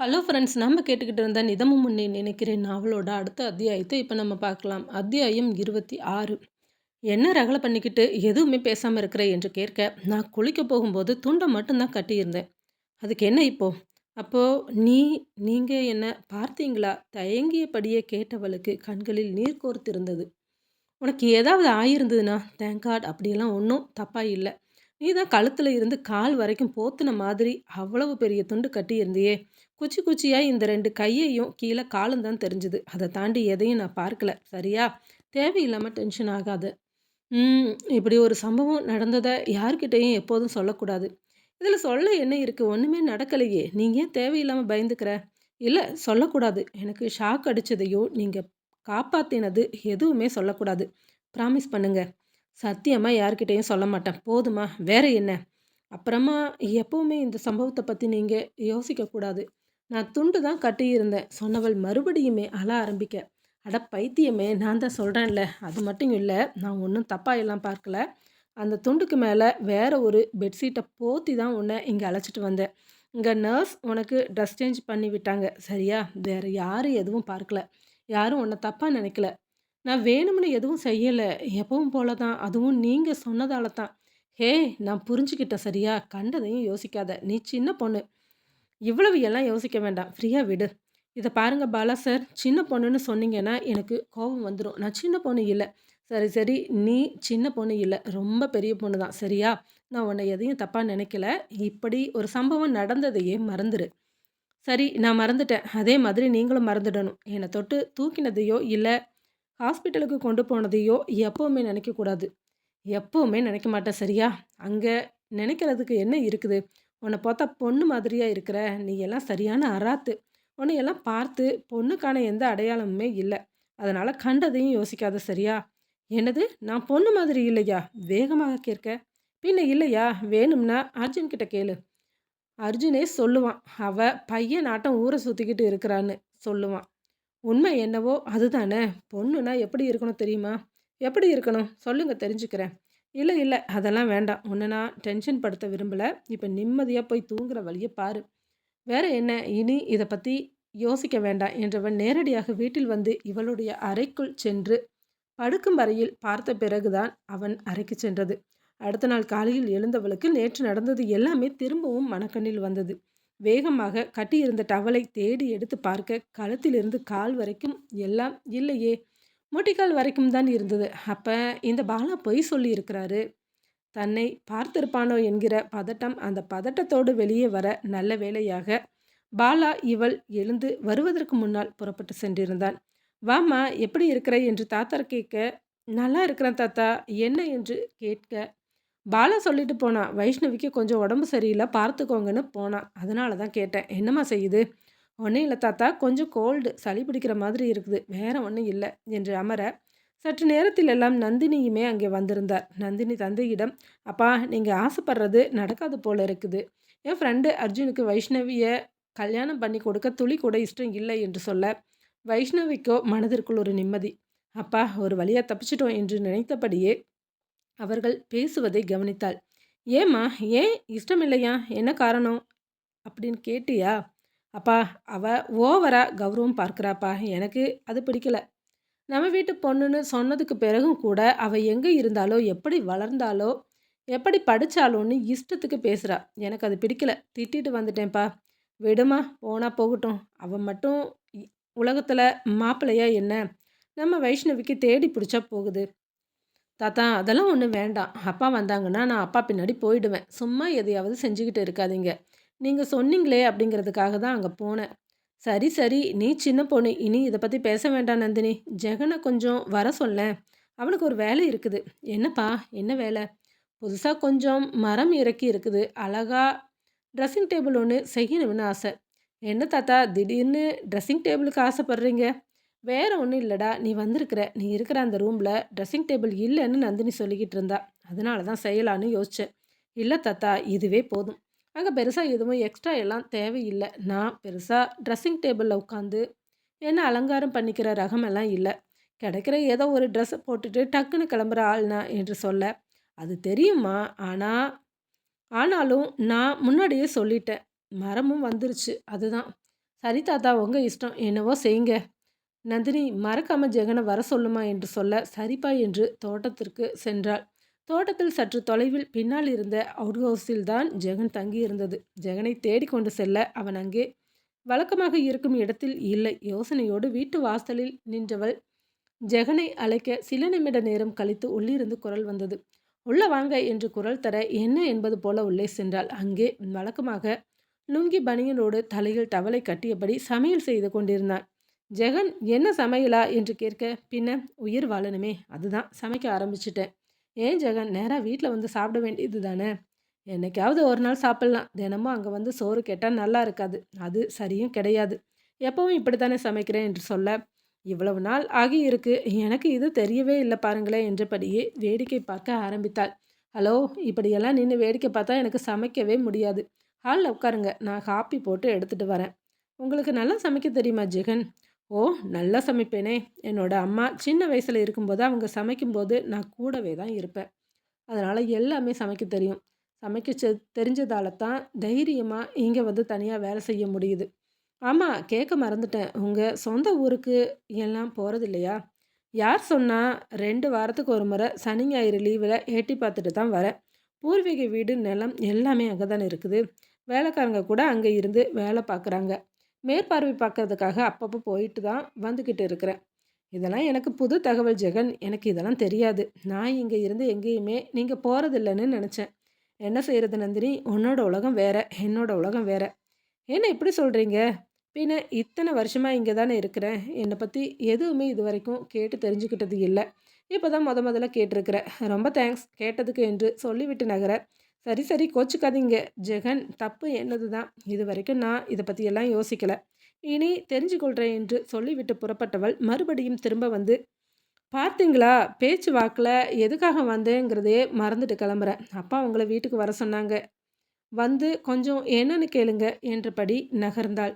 Hello friends நம்ம கேட்டுக்கிட்டு இருந்த நிதமும் முன்னே நினைக்கிறேன். நாவலோட அடுத்த அத்தியாயத்தை இப்போ நம்ம பார்க்கலாம். அத்தியாயம் இருபத்தி ஆறு. என்ன ரகலை பண்ணிக்கிட்டு எதுவுமே பேசாமல் இருக்கிற என்று கேட்க நான் குளிக்க போகும்போது துண்டை மட்டும்தான் கட்டியிருந்தேன். அதுக்கு என்ன இப்போ? அப்போது நீ நீங்கள் என்ன பார்த்தீங்களா? தயங்கியபடியே கேட்டவளுக்கு கண்களில் நீர் கோர்த்திருந்தது. உனக்கு ஏதாவது ஆயிருந்ததுன்னா தேங்காட் அப்படியெல்லாம் ஒன்றும் தப்பாக இல்லை. நீ தான் கழுத்தில் இருந்து கால் வரைக்கும் போத்துன மாதிரி அவ்வளவு பெரிய துண்டு கட்டியிருந்தியே. குச்சி குச்சியாக இந்த ரெண்டு கையையும் கீழே காலம் தான் தெரிஞ்சுது. அதை தாண்டி எதையும் நான் பார்க்கல. சரியா? தேவையில்லாமல் டென்ஷன் ஆகாது. ம் இப்படி ஒரு சம்பவம் நடந்ததை யார்கிட்டையும் எப்போதும் சொல்லக்கூடாது. இதில் சொல்ல என்ன இருக்குது ஒன்றுமே நடக்கலையே. நீங்கள் ஏன் தேவையில்லாமல் பயந்துக்கிற? இல்லை சொல்லக்கூடாது. எனக்கு ஷாக் அடித்ததையோ நீங்கள் காப்பாற்றினது எதுவுமே சொல்லக்கூடாது. ப்ராமிஸ் பண்ணுங்கள் சத்தியமாக யார்கிட்டையும் சொல்ல மாட்டேன். போதுமா? வேற என்ன? அப்புறமா எப்போவுமே இந்த சம்பவத்தை பற்றி நீங்கள் யோசிக்கக்கூடாது நான் துண்டு தான் கட்டியிருந்தேன். சொன்னவள் மறுபடியுமே அழ ஆரம்பிக்க. அட பைத்தியமே நான் தான் சொல்கிறேன்ல அது மட்டும் இல்லை நான் ஒன்றும் தப்பாக எல்லாம் பார்க்கல. அந்த துண்டுக்கு மேலே வேற ஒரு பெட்ஷீட்டை போத்தி தான் உன்னை இங்கே அழைச்சிட்டு வந்தேன். இங்கே நர்ஸ் உனக்கு ட்ரெஸ் சேஞ்ச் பண்ணி விட்டாங்க. சரியா? வேறு யாரும் எதுவும் பார்க்கல. யாரும் உன்னை தப்பாக நினைக்கல. நான் வேணும்னு எதுவும் செய்யலை. எப்பவும் போல தான் அதுவும் நீங்கள் சொன்னதால தான் ஹே நான் புரிஞ்சுக்கிட்டேன் சரியா? கண்டதையும் யோசிக்காத. நீ சின்ன பொண்ணு. இவ்வளவு எல்லாம் யோசிக்க வேண்டாம். ஃப்ரீயாக விடு. இதை பாருங்கள் பாலா சார். சின்ன பொண்ணுன்னு சொன்னீங்கன்னா எனக்கு கோபம் வந்துடும் நான் சின்ன பொண்ணு இல்லை. சரி சரி. நீ சின்ன பொண்ணு இல்லை. ரொம்ப பெரிய பொண்ணு தான் சரியா? நான் உன்னை எதையும் தப்பாக நினைக்கல. இப்படி ஒரு சம்பவம் நடந்ததையே மறந்துடு சரி நான் மறந்துட்டேன். அதே மாதிரி நீங்களும் மறந்துடணும். என்னை தொட்டு தூக்கினதையோ இல்லை ஹாஸ்பிட்டலுக்கு கொண்டு போனதையோ எப்போவுமே நினைக்கக்கூடாது எப்போவுமே நினைக்க மாட்டேன் சரியா? அங்கே நினைக்கிறதுக்கு என்ன இருக்குது? உன்னை பார்த்தா பொண்ணு மாதிரியாக இருக்கிற நீ எல்லாம் சரியான அராத்து. உன்னை எல்லாம் பார்த்து பொண்ணுக்கான எந்த அடையாளமுமே இல்லை. அதனால் கண்டதையும் யோசிக்காத சரியா? என்னது? நான் பொண்ணு மாதிரி இல்லையா? வேகமாக கேட்க. பின்ன இல்லையா? வேணும்னா அர்ஜுன் கிட்ட கேளு. அர்ஜுனே சொல்லுவான். அவ பையன் நாட்டம் ஊரை சுற்றிக்கிட்டு இருக்கிறான்னு சொல்லுவான். உண்மை என்னவோ அதுதானே? பொண்ணுனா எப்படி இருக்கணும் தெரியுமா? எப்படி இருக்கணும்? சொல்லுங்க தெரிஞ்சுக்கிறேன். இல்லை இல்லை அதெல்லாம் வேண்டாம். உன்னை நான் டென்ஷன் படுத்த விரும்பலை. இப்போ நிம்மதியாக போய் தூங்குற வழியை பாரு. வேற என்ன? இனி இதை பற்றி யோசிக்க வேண்டாம் என்றவன் நேரடியாக வீட்டில் வந்து இவளுடைய அறைக்குள் சென்று படுக்கும் வரையில் பார்த்த பிறகுதான் அவன் அறைக்கு சென்றது. அடுத்த நாள் காலையில் எழுந்தவளுக்கு நேற்று நடந்தது எல்லாமே திரும்பவும் மனக்கண்ணில் வந்தது. வேகமாக கட்டியிருந்த டவலை தேடி எடுத்து பார்க்க கழுத்திலிருந்து கால் வரைக்கும் எல்லாம் இல்லையே. முட்டிக்கால் வரைக்கும் தான் இருந்தது. அப்போ இந்த பாலா பொய் சொல்லியிருக்கிறாரு. தன்னை பார்த்திருப்பானோ என்கிற பதட்டம் அந்த பதட்டத்தோடு வெளியே வர நல்ல வேலையாக பாலா இவள் எழுந்து வருவதற்கு முன்னால் புறப்பட்டு சென்றிருந்தான். வாமா எப்படி இருக்கிற என்று தாத்தார் கேட்க நல்லா இருக்கிறேன் தாத்தா. என்ன? என்று கேட்க பாலா சொல்லிட்டு போனான் வைஷ்ணவிக்கு கொஞ்சம் உடம்பு சரியில்லை பார்த்துக்கோங்கன்னு போனான் அதனால தான் கேட்டேன் என்னம்மா செய்யுது? ஒன்றும் இல்லை தாத்தா கொஞ்சம் கோல்டு சளி பிடிக்கிற மாதிரி இருக்குது வேற ஒன்றும் இல்லை என்று அமர சற்று நேரத்தில் எல்லாம் நந்தினியுமே அங்கே வந்திருந்தார். நந்தினி தந்தையிடம் அப்பா நீங்கள் ஆசைப்படுறது நடக்காது போல இருக்குது. என் ஃப்ரெண்டு அர்ஜுனுக்கு வைஷ்ணவியை கல்யாணம் பண்ணி கொடுக்க துளி கூட இஷ்டம் இல்லை என்று சொல்ல வைஷ்ணவிக்கோ மனதிற்குள் ஒரு நிம்மதி அப்பா ஒரு வழியாக தப்பிச்சிட்டோம் என்று நினைத்தபடியே அவர்கள் பேசுவதை கவனித்தாள். ஏம்மா ஏன் இஷ்டம் இல்லையா என்ன காரணம்? அப்படின்னு கேட்டியா? அப்பா அவ ஓவரா கௌரவம் பார்க்குறாப்பா. எனக்கு அது பிடிக்கல. நம்ம வீட்டு பொண்ணுன்னு சொன்னதுக்கு பிறகும் கூட அவள் எங்கே இருந்தாலோ எப்படி வளர்ந்தாலோ எப்படி படித்தாலோன்னு இஷ்டத்துக்கு பேசுகிறா எனக்கு அது பிடிக்கல. திட்டிட்டு வந்துட்டேன்ப்பா. விடுமா போனால் போகட்டும். அவன் மட்டும் உலகத்தில் மாப்பிள்ளையா என்ன? நம்ம வைஷ்ணவிக்கு தேடி பிடிச்சா போகுது. தாத்தா அதெல்லாம் ஒன்றும் வேண்டாம். அப்பா வந்தாங்கன்னா நான் அப்பா பின்னாடி போயிடுவேன். சும்மா எதையாவது செஞ்சுக்கிட்டு இருக்காதீங்க. நீங்கள் சொன்னீங்களே அப்படிங்கிறதுக்காக தான் அங்கே போனேன். சரி சரி. நீ சின்ன பொண்ணு. இனி இதை பற்றி பேச வேண்டாம் நந்தினி. ஜெகனை கொஞ்சம் வர சொல்ல அவனுக்கு ஒரு வேலை இருக்குது. என்னப்பா? என்ன வேலை? புதுசாக கொஞ்சம் மரம் இறக்கி இருக்குது. அழகாக ட்ரெஸ்ஸிங் டேபிள் ஒன்று செய்யணும்னு ஆசை. என்ன தாத்தா? திடீர்னு ட்ரெஸ்ஸிங் டேபிளுக்கு ஆசைப்பட்றீங்க? வேற ஒன்றும் இல்லைடா. நீ வந்திருக்கிற நீ இருக்கிற அந்த ரூமில் ட்ரெஸ்ஸிங் டேபிள் இல்லைன்னு நந்தினி சொல்லிக்கிட்டு இருந்தா. அதனால தான் செய்யலான்னு யோசித்தேன் இல்லை தாத்தா இதுவே போதும். அங்கே பெருசாக எதுவும் எக்ஸ்ட்ரா எல்லாம் தேவையில்லை. நான் பெருசாக ட்ரெஸ்ஸிங் டேபிளில் உட்காந்து என்ன அலங்காரம் பண்ணிக்கிற ரகமெல்லாம் இல்லை. கிடைக்கிற ஏதோ ஒரு ட்ரெஸ்ஸை போட்டுட்டு டக்குன்னு கிளம்புற ஆள்னா என்று சொல்ல அது தெரியுமா ஆனால் ஆனாலும் நான் முன்னாடியே சொல்லிட்டேன். மரமும் வந்துருச்சு. அதுதான். சரி தாத்தா உங்கள் இஷ்டம். என்னவோ செய்யுங்க. நந்தினி மறக்காம ஜெகனை வர சொல்லுமா என்று சொல்ல சரிப்பா என்று தோட்டத்திற்கு சென்றாள். தோட்டத்தில் சற்று தொலைவில் பின்னால் இருந்த அவுட் ஹவுஸில் தான் ஜெகன் தங்கியிருந்தது. ஜெகனை தேடிக்கொண்டு செல்ல அவன் அங்கே வழக்கமாக இருக்கும் இடத்தில் இல்லை. யோசனையோடு வீட்டு வாசலில் நின்றவள் ஜெகனை அழைக்க சில நிமிட நேரம் கழித்து உள்ளிருந்து குரல் வந்தது. உள்ள வாங்க என்று குரல் தர என்ன என்பது போல உள்ளே சென்றாள். அங்கே வழக்கமாக லுங்கி பனியனோடு தலையில் டவலை கட்டியபடி சமையல் செய்து கொண்டிருந்தான் ஜெகன் என்ன சமையலா? என்று கேட்க பின்ன உயிர் வாழணுமே அதுதான் சமைக்க ஆரம்பிச்சிட்டேன். ஏன் ஜெகன் நேராக வீட்டில் வந்து சாப்பிட வேண்டியது தானே? என்னைக்காவது ஒரு நாள் சாப்பிட்லாம். தினமும் அங்கே வந்து சோறு கேட்டால் நல்லா இருக்காது. அது சரியும் கிடையாது. எப்பவும் இப்படி தானே சமைக்கிறேன் என்று சொல்ல இவ்வளவு நாள் ஆகி இருக்கு. எனக்கு இது தெரியவே இல்லை பாருங்களேன் என்றபடியே வேடிக்கை பார்க்க ஆரம்பித்தாள். ஹலோ இப்படியெல்லாம் நின்று வேடிக்கை பார்த்தா எனக்கு சமைக்கவே முடியாது. ஹாலில் உட்காருங்க. நான் காப்பி போட்டு எடுத்துகிட்டு வரேன். உங்களுக்கு நல்லா சமைக்க தெரியுமா ஜெகன்? ஓ நல்லா சமைப்பேனே. என்னோட அம்மா சின்ன வயசில் இருக்கும்போது அவங்க சமைக்கும்போது நான் கூடவே தான் இருப்பேன். அதனால் எல்லாமே சமைக்க தெரியும். சமைக்க தெரிஞ்சதால தான் தைரியமாக இங்கே வந்து தனியாக வேலை செய்ய முடியுது. ஆமாம் கேட்க மறந்துட்டேன். உங்கள் சொந்த ஊருக்கு எல்லாம் போகிறது இல்லையா யார் சொன்னால் ரெண்டு வாரத்துக்கு ஒரு முறை சனி ஞாயிறு லீவில் ஏட்டி பார்த்துட்டு தான் வரேன். பூர்வீக வீடு நிலம் எல்லாமே அங்கே தானே இருக்குது. வேலைக்காரங்க கூட அங்கே இருந்து வேலை பார்க்குறாங்க. மேற்பார்வை பார்க்கறதுக்காக அப்பப்போ போயிட்டு தான் வந்துக்கிட்டு இருக்கிறேன். இதெல்லாம் எனக்கு புது தகவல் ஜெகன். எனக்கு இதெல்லாம் தெரியாது. நான் இங்கே இருந்து எங்கேயுமே நீங்கள் போகிறதில்லன்னு நினச்சேன். என்ன செய்கிறது நந்தினி? உன்னோட உலகம் வேறு. என்னோட உலகம் வேறு. என்ன இப்படி சொல்கிறீங்க பின்ன இத்தனை வருஷமாக இங்கே தானே இருக்கிறேன். என்னை பற்றி எதுவுமே இது வரைக்கும் கேட்டு தெரிஞ்சுக்கிட்டது இல்லை. இப்போ தான் முத முதல்ல கேட்டிருக்கிறேன். ரொம்ப தேங்க்ஸ் கேட்டதுக்கு என்று சொல்லிவிட்டு நகர சரி சரி கோச்சுக்காதீங்க. ஜெகன் தப்பு என்னது தான் இது வரைக்கும் நான் இதை பற்றியெல்லாம் யோசிக்கலை. இனி தெரிஞ்சுக்கொள்கிறேன் என்று சொல்லிவிட்டு புறப்பட்டவள் மறுபடியும் திரும்ப வந்து பார்த்தீங்களா? பேச்சு வாக்கில் எதுக்காக வந்தேங்கிறதையே மறந்துட்டு கிளம்புறேன் அப்பா உங்களை வீட்டுக்கு வர சொன்னாங்க. வந்து கொஞ்சம் என்னன்னு கேளுங்க என்றபடி நகர்ந்தாள்.